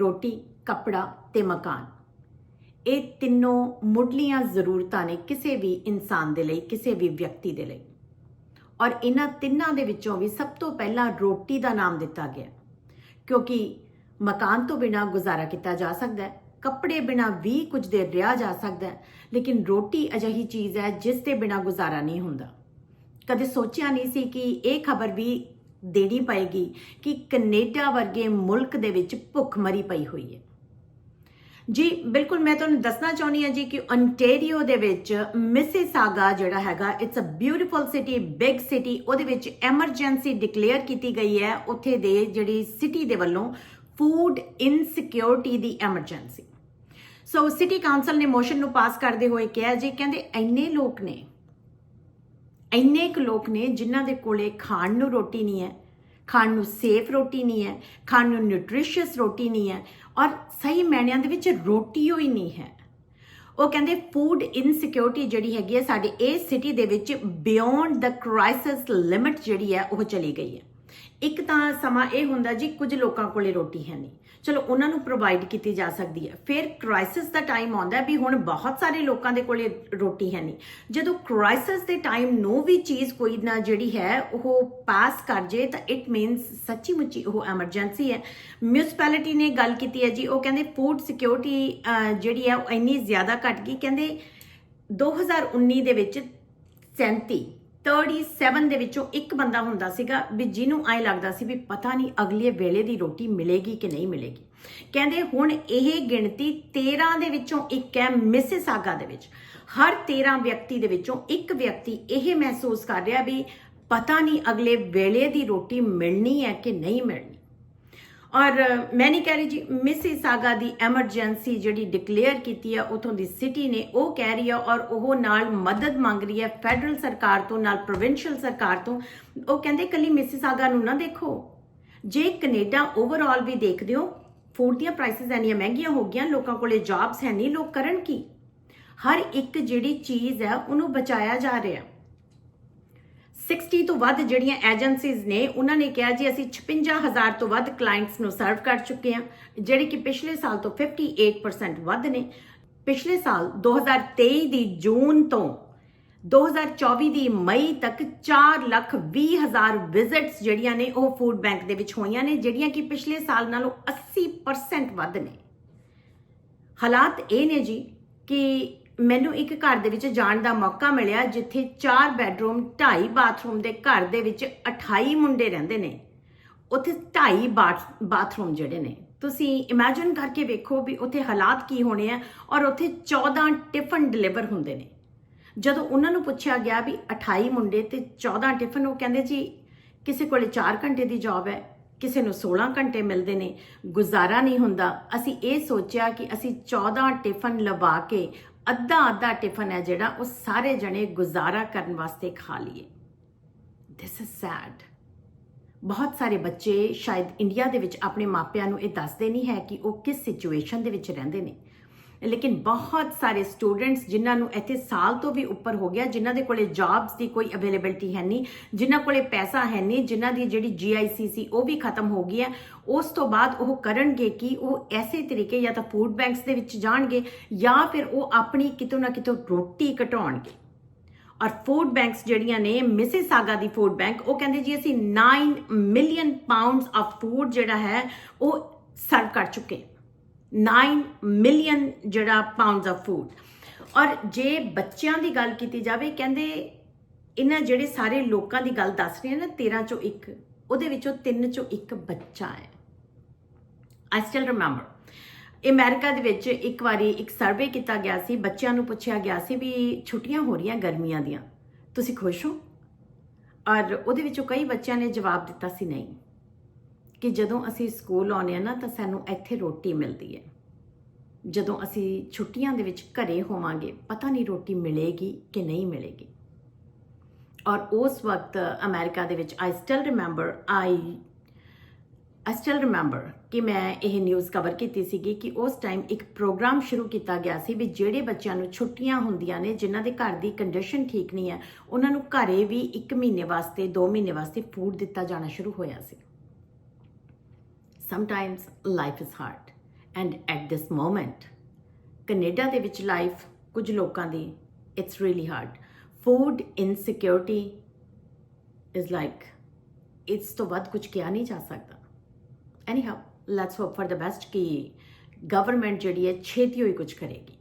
ਰੋਟੀ, ਕੱਪੜਾ ਤੇ ਮਕਾਨ। ਇਹ ਤਿੰਨੋਂ ਮੁੱਢਲੀਆਂ ਜ਼ਰੂਰਤਾਂ ਨੇ ਕਿਸੇ ਵੀ ਇਨਸਾਨ ਦੇ ਲਈ, ਕਿਸੇ ਵੀ ਵਿਅਕਤੀ ਦੇ ਲਈ। ਔਰ ਇਹਨਾਂ ਤਿੰਨਾਂ ਦੇ ਵਿੱਚੋਂ ਵੀ ਸਭ ਤੋਂ ਪਹਿਲਾਂ ਰੋਟੀ ਦਾ ਨਾਮ ਦਿੱਤਾ ਗਿਆ। ਕਿਉਂਕਿ ਮਕਾਨ ਤੋਂ ਬਿਨਾ ਗੁਜ਼ਾਰਾ ਕੀਤਾ ਜਾ ਸਕਦਾ ਹੈ, ਕੱਪੜੇ ਬਿਨਾ ਵੀ ਕੁਝ ਦੇਰ ਰਿਹਾ ਜਾ ਸਕਦਾ ਹੈ, ਲੇਕਿਨ ਰੋਟੀ ਅਜਿਹੀ ਚੀਜ਼ ਹੈ ਜਿਸ ਦੇ ਬਿਨਾ ਗੁਜ਼ਾਰਾ ਨਹੀਂ ਹੁੰਦਾ। ਕਦੇ ਸੋਚਿਆ ਨਹੀਂ ਸੀ ਕਿ ਇਹ ਖਬਰ ਵੀ ਦੇਣੀ ਪਏਗੀ ਕਿ ਕੈਨੇਡਾ ਵਰਗੇ ਮੁਲਕ ਦੇ ਵਿੱਚ ਭੁੱਖਮਰੀ ਪਈ ਹੋਈ ਹੈ। ਜੀ, ਬਿਲਕੁਲ ਮੈਂ ਤੁਹਾਨੂੰ ਦੱਸਣਾ ਚਾਹੁੰਦੀ ਹਾਂ ਜੀ ਕਿ ontario ਦੇ ਵਿੱਚ ਮਿਸਿਸਾਗਾ ਜਿਹੜਾ ਹੈਗਾ it's uh beautiful city big city ਉਹਦੇ ਵਿੱਚ ਐਮਰਜੈਂਸੀ ਡਿਕਲੇਅਰ ਕੀਤੀ ਗਈ ਹੈ ਉੱਥੇ ਦੇ ਜਿਹੜੀ ਸਿਟੀ ਦੇ ਵੱਲੋਂ ਫੂਡ ਇਨਸਿਕਿਉਰਿਟੀ ਦੀ ਐਮਰਜੈਂਸੀ ਸੋ ਸਿਟੀ ਕਾਉਂਸਲ ਨੇ ਮੋਸ਼ਨ ਨੂੰ ਪਾਸ ਕਰਦੇ ਹੋਏ ਕਿਹਾ ਜੀ, ਕਹਿੰਦੇ ਇੰਨੇ ਲੋਕ ਨੇ ਇੰਨੇ ਕੁ ਲੋਕ ਨੇ ਜਿਨ੍ਹਾਂ ਦੇ ਕੋਲੇ ਖਾਣ ਨੂੰ ਰੋਟੀ ਨਹੀਂ ਹੈ, ਖਾਣ ਨੂੰ ਸੇਫ ਰੋਟੀ ਨਹੀਂ ਹੈ, ਖਾਣ ਨੂੰ ਨਿਊਟ੍ਰੀਸ਼ੀਅਸ ਰੋਟੀ ਨਹੀਂ ਹੈ ਔਰ ਸਹੀ ਮਾਇਨਿਆਂ ਦੇ ਵਿੱਚ ਰੋਟੀ ਹੋਈ ਨਹੀਂ ਹੈ। ਉਹ ਕਹਿੰਦੇ ਫੂਡ ਇਨਸਿਕਿਉਰਿਟੀ ਜਿਹੜੀ ਹੈਗੀ ਹੈ, ਸਾਡੇ ਇਸ ਸਿਟੀ ਦੇ ਵਿੱਚ ਬਿਯੋਂਡ ਦ ਕ੍ਰਾਈਸਿਸ ਲਿਮਿਟ ਜਿਹੜੀ ਹੈ, ਉਹ ਚਲੀ ਗਈ ਹੈ। ਇੱਕ ਤਾਂ ਸਮਾਂ ਇਹ ਹੁੰਦਾ ਜੀ, ਕੁਝ ਲੋਕਾਂ ਕੋਲੇ ਰੋਟੀ ਹੈ ਨਹੀਂ। ਚਲੋ, ਉਹਨਾਂ ਨੂੰ ਪ੍ਰੋਵਾਈਡ ਕੀਤੀ ਜਾ ਸਕਦੀ ਹੈ। ਫਿਰ ਕ੍ਰਾਈਸਿਸ ਦਾ ਟਾਈਮ ਆਉਂਦਾ ਵੀ ਹੁਣ ਬਹੁਤ ਸਾਰੇ ਲੋਕਾਂ ਦੇ ਕੋਲੇ ਰੋਟੀ ਹੈ ਨਹੀਂ। ਜਦੋਂ ਕ੍ਰਾਈਸਿਸ ਦੇ ਟਾਈਮ ਨੂੰ ਵੀ ਚੀਜ਼ ਕੋਈ ਨਾ ਜਿਹੜੀ ਹੈ, ਉਹ ਪਾਸ ਕਰ ਜੇ, ਤਾਂ ਇਟ ਮੀਨਸ ਸੱਚੀ ਮੁੱਚੀ ਉਹ ਐਮਰਜੈਂਸੀ ਹੈ। ਮਿਊਨਿਸਪੈਲਿਟੀ ਨੇ ਗੱਲ ਕੀਤੀ ਹੈ ਜੀ, ਉਹ ਕਹਿੰਦੇ ਫੂਡ ਸਿਕਿਉਰਿਟੀ ਜਿਹੜੀ ਹੈ, ਉਹ ਇੰਨੀ ਜ਼ਿਆਦਾ ਘਟ ਗਈ। ਕਹਿੰਦੇ 2019 ਦੇ ਵਿੱਚ 37 37 ਦੇ ਵਿੱਚੋਂ ਇੱਕ ਬੰਦਾ ਹੁੰਦਾ ਸੀਗਾ ਵੀ ਜਿਹਨੂੰ ਐ ਲੱਗਦਾ ਸੀ ਵੀ ਪਤਾ ਨਹੀਂ ਅਗਲੇ ਵੇਲੇ ਦੀ ਰੋਟੀ ਮਿਲੇਗੀ ਕਿ ਨਹੀਂ ਮਿਲੇਗੀ। ਕਹਿੰਦੇ ਹੁਣ ਇਹ ਗਿਣਤੀ 13 ਦੇ ਵਿੱਚੋਂ ਇੱਕ ਹੈ ਮਿਸਿਸਾਗਾ ਦੇ ਵਿੱਚ। ਹਰ 13 ਵਿਅਕਤੀ ਦੇ ਵਿੱਚੋਂ ਇੱਕ ਵਿਅਕਤੀ ਇਹ ਮਹਿਸੂਸ ਕਰ ਰਿਹਾ ਵੀ ਪਤਾ ਨਹੀਂ ਅਗਲੇ ਵੇਲੇ ਦੀ ਰੋਟੀ ਮਿਲਣੀ ਹੈ ਕਿ ਨਹੀਂ ਮਿਲਣੀ। ਔਰ ਮੈਂ ਨਹੀਂ ਕਹਿ ਰਹੀ ਜੀ ਮਿਸਿਸ ਮਿਸਿਸਾਗਾ ਦੀ ਐਮਰਜੈਂਸੀ ਜਿਹੜੀ ਡਿਕਲੇਅਰ ਕੀਤੀ ਹੈ ਉਥੋਂ ਦੀ ਸਿਟੀ ਨੇ ਉਹ ਕਹਿ ਰਹੀ ਹੈ ਔਰ ਉਹ ਨਾਲ ਮਦਦ ਮੰਗ ਰਹੀ ਹੈ ਫੈਡਰਲ ਸਰਕਾਰ ਤੋਂ, ਨਾਲ ਪ੍ਰੋਵਿੰਸ਼ੀਅਲ ਸਰਕਾਰ ਤੋਂ। ਉਹ ਕਹਿੰਦੇ ਕੱਲੀ ਮਿਸਿਸਾਗਾ ਨੂੰ ਨਾ ਦੇਖੋ। ਜੇ ਕੈਨੇਡਾ ਓਵਰਆਲ ਵੀ ਦੇਖਦੇ ਹੋ ਫੂਡ ਦੀਆਂ ਪ੍ਰਾਈਸਸ ਇੰਨੀਆਂ ਮਹਿੰਗੀਆਂ ਹੋ ਗਈਆਂ, ਲੋਕਾਂ ਕੋਲੇ ਜੌਬਸ ਹੈ ਨਹੀਂ, ਲੋਕ ਕਰਨ ਕੀ? ਹਰ ਇੱਕ ਜਿਹੜੀ ਚੀਜ਼ ਹੈ, ਉਹਨੂੰ ਬਚਾਇਆ ਜਾ ਰਿਹਾ। 60 ਤੋਂ ਵੱਧ ਜਿਹੜੀਆਂ ਏਜੰਸੀਜ਼ ਨੇ, ਉਹਨਾਂ ਨੇ ਕਿਹਾ ਜੀ, ਅਸੀਂ 56000 ਤੋਂ ਵੱਧ ਕਲਾਇੰਟਸ ਨੂੰ ਸਰਵ ਕਰ ਚੁੱਕੇ ਹਾਂ, ਜਿਹੜੇ ਕਿ ਪਿਛਲੇ ਸਾਲ ਤੋਂ 58% ਵੱਧ ਨੇ। ਪਿਛਲੇ ਸਾਲ 2023 ਦੀ ਜੂਨ ਤੋਂ 2024 ਦੀ ਮਈ ਤੱਕ 4 ਲੱਖ 20 ਹਜ਼ਾਰ ਵਿਜ਼ਿਟਸ ਜਿਹੜੀਆਂ ਨੇ, ਉਹ ਫੂਡ ਬੈਂਕ ਦੇ ਵਿੱਚ ਹੋਈਆਂ ਨੇ, ਜਿਹੜੀਆਂ ਕਿ ਪਿਛਲੇ ਸਾਲ ਨਾਲੋਂ 80% ਵੱਧ ਨੇ। ਹਾਲਾਤ ਇਹ ਨੇ ਜੀ ਕਿ ਮੈਨੂੰ ਇੱਕ ਘਰ ਦੇ ਵਿੱਚ ਜਾਣ ਦਾ ਮੌਕਾ ਮਿਲਿਆ, ਜਿੱਥੇ 4 ਬੈੱਡਰੂਮ 2.5 ਬਾਥਰੂਮ ਦੇ ਘਰ ਦੇ ਵਿੱਚ 28 ਮੁੰਡੇ ਰਹਿੰਦੇ ਨੇ। ਉੱਥੇ 2.5 ਬਾਥਰੂਮ ਜਿਹੜੇ ਨੇ। ਤੁਸੀਂ ਇਮੇਜਿਨ ਕਰਕੇ ਵੇਖੋ ਵੀ ਉੱਥੇ ਹਾਲਾਤ ਕੀ ਹੋਣੇ ਆ ਔਰ ਉੱਥੇ 14 ਟਿਫਨ ਡਿਲੀਵਰ ਹੁੰਦੇ ਨੇ। ਜਦੋਂ ਉਹਨਾਂ ਨੂੰ ਪੁੱਛਿਆ ਗਿਆ ਵੀ 28 ਮੁੰਡੇ ਤੇ 14 ਟਿਫਨ, ਉਹ ਕਹਿੰਦੇ ਜੀ, ਕਿਸੇ ਕੋਲੇ 4 ਘੰਟੇ ਦੀ ਜੌਬ ਹੈ, ਕਿਸੇ ਨੂੰ 16 ਘੰਟੇ ਮਿਲਦੇ ਨੇ, ਗੁਜ਼ਾਰਾ ਨਹੀਂ ਹੁੰਦਾ। ਅਸੀਂ ਇਹ ਸੋਚਿਆ ਕਿ ਅਸੀਂ 14 ਟਿਫਨ ਲਵਾ ਕੇ ਅੱਧਾ ਅੱਧਾ ਟਿਫਨ ਹੈ ਜਿਹੜਾ ਉਹ ਸਾਰੇ ਜਣੇ ਗੁਜ਼ਾਰਾ ਕਰਨ ਵਾਸਤੇ ਖਾ ਲਈਏ। ਥਿਸ ਇਜ਼ ਸੈਡ ਬਹੁਤ ਸਾਰੇ ਬੱਚੇ ਸ਼ਾਇਦ ਇੰਡੀਆ ਦੇ ਵਿੱਚ ਆਪਣੇ ਮਾਪਿਆਂ ਨੂੰ ਇਹ ਦੱਸਦੇ ਨਹੀਂ ਹੈ ਕਿ ਉਹ ਕਿਸ ਸਿਚੁਏਸ਼ਨ ਦੇ ਵਿੱਚ ਰਹਿੰਦੇ ਨੇ। ਲੇਕਿਨ ਬਹੁਤ ਸਾਰੇ ਸਟੂਡੈਂਟਸ ਜਿਨ੍ਹਾਂ ਨੂੰ ਇੱਥੇ ਸਾਲ ਤੋਂ ਵੀ ਉੱਪਰ ਹੋ ਗਿਆ, ਜਿਨ੍ਹਾਂ ਦੇ ਕੋਲੇ ਜੌਬਸ ਦੀ ਕੋਈ ਅਵੇਲੇਬਿਲਟੀ ਹੈ ਨਹੀਂ, ਜਿਨ੍ਹਾਂ ਕੋਲੇ ਪੈਸਾ ਹੈ ਨਹੀਂ, ਜਿਨ੍ਹਾਂ ਦੀ ਜਿਹੜੀ ਜੀਆਈਸੀ ਸੀ ਉਹ ਵੀ ਖਤਮ ਹੋ ਗਈ ਹੈ, ਉਸ ਤੋਂ ਬਾਅਦ ਉਹ ਕਰਨਗੇ ਕਿ? ਉਹ ਐਸੇ ਤਰੀਕੇ ਜਾਂ ਤਾਂ ਫੂਡ ਬੈਂਕਸ ਦੇ ਵਿੱਚ ਜਾਣਗੇ ਜਾਂ ਫਿਰ ਉਹ ਆਪਣੀ ਕਿਤੋਂ ਨਾ ਕਿਤੋਂ ਰੋਟੀ ਘਟਾਉਣਗੇ। ਔਰ ਫੂਡ ਬੈਂਕਸ ਜਿਹੜੀਆਂ ਨੇ ਮਿਸਿਸਾਗਾ ਦੀ ਫੂਡ ਬੈਂਕ ਉਹ ਕਹਿੰਦੇ ਜੀ ਅਸੀਂ 9 ਮਿਲੀਅਨ ਪਾਉਂਡਸ ਆਫ ਫੂਡ ਜਿਹੜਾ ਹੈ, ਉਹ ਸਰਵ ਕਰ ਚੁੱਕੇ 9 ਮਿਲੀਅਨ ਜਿਹੜਾ ਪਾਉਂਡਸ ਆਫ ਫੂਡ ਔਰ ਜੇ ਬੱਚਿਆਂ ਦੀ ਗੱਲ ਕੀਤੀ ਜਾਵੇ, ਕਹਿੰਦੇ ਇਹਨਾਂ ਜਿਹੜੇ ਸਾਰੇ ਲੋਕਾਂ ਦੀ ਗੱਲ ਦੱਸ ਰਹੇ ਨਾ 13 ਚੋਂ ਇੱਕ, ਉਹਦੇ ਵਿੱਚੋਂ 3 ਚੋਂ ਇੱਕ ਬੱਚਾ ਹੈ। ਆਈ ਸਟਿਲ ਰਿਮੈਂਬਰ ਅਮਰੀਕਾ ਦੇ ਵਿੱਚ ਇੱਕ ਵਾਰੀ ਇੱਕ ਸਰਵੇ ਕੀਤਾ ਗਿਆ ਸੀ, ਬੱਚਿਆਂ ਨੂੰ ਪੁੱਛਿਆ ਗਿਆ ਸੀ ਵੀ ਛੁੱਟੀਆਂ ਹੋ ਰਹੀਆਂ ਗਰਮੀਆਂ ਦੀਆਂ, ਤੁਸੀਂ ਖੁਸ਼ ਹੋ? ਔਰ ਉਹਦੇ ਵਿੱਚੋਂ ਕਈ ਬੱਚਿਆਂ ਨੇ ਜਵਾਬ ਦਿੱਤਾ ਸੀ ਨਹੀਂ। ਕਿ ਜਦੋਂ ਅਸੀਂ ਸਕੂਲ ਆਉਂਦੇ ਆ ਨਾ, ਤਾਂ ਸਾਨੂੰ ਇੱਥੇ ਰੋਟੀ ਮਿਲਦੀ ਹੈ। ਜਦੋਂ ਅਸੀਂ ਛੁੱਟੀਆਂ ਦੇ ਵਿੱਚ ਘਰੇ ਹੋਵਾਂਗੇ, ਪਤਾ ਨਹੀਂ ਰੋਟੀ ਮਿਲੇਗੀ ਕਿ ਨਹੀਂ ਮਿਲੇਗੀ। ਔਰ ਉਸ ਵਕਤ ਅਮਰੀਕਾ ਦੇ ਵਿੱਚ I still remember I I still remember ਕਿ ਮੈਂ ਇਹ ਨਿਊਜ਼ ਕਵਰ ਕੀਤੀ ਸੀਗੀ ਕਿ ਉਸ ਟਾਈਮ ਇੱਕ ਪ੍ਰੋਗਰਾਮ ਸ਼ੁਰੂ ਕੀਤਾ ਗਿਆ ਸੀ ਵੀ ਜਿਹੜੇ ਬੱਚਿਆਂ ਨੂੰ ਛੁੱਟੀਆਂ ਹੁੰਦੀਆਂ ਨੇ, ਜਿਨ੍ਹਾਂ ਦੇ ਘਰ ਦੀ ਕੰਡੀਸ਼ਨ ਠੀਕ ਨਹੀਂ ਹੈ, ਉਹਨਾਂ ਨੂੰ ਘਰੇ ਵੀ 1 ਮਹੀਨੇ ਵਾਸਤੇ 2 ਮਹੀਨੇ ਵਾਸਤੇ ਫੂਡ ਦਿੱਤਾ ਜਾਣਾ ਸ਼ੁਰੂ ਹੋਇਆ ਸੀ। Sometimes life is hard and at this moment Canada ਦੇ ਵਿੱਚ ਲਾਈਫ ਕੁਝ ਲੋਕਾਂ ਦੀ it's really hard food insecurity is like ਇਸ ਤੋਂ ਵੱਧ ਕੁਝ ਕਿਹਾ ਨਹੀਂ ਜਾ ਸਕਦਾ। Anyhow let's hope for the best ਕਿ ਗਵਰਨਮੈਂਟ ਜਿਹੜੀ ਹੈ ਛੇਤੀ ਹੋਈ ਕੁਝ ਕਰੇਗੀ।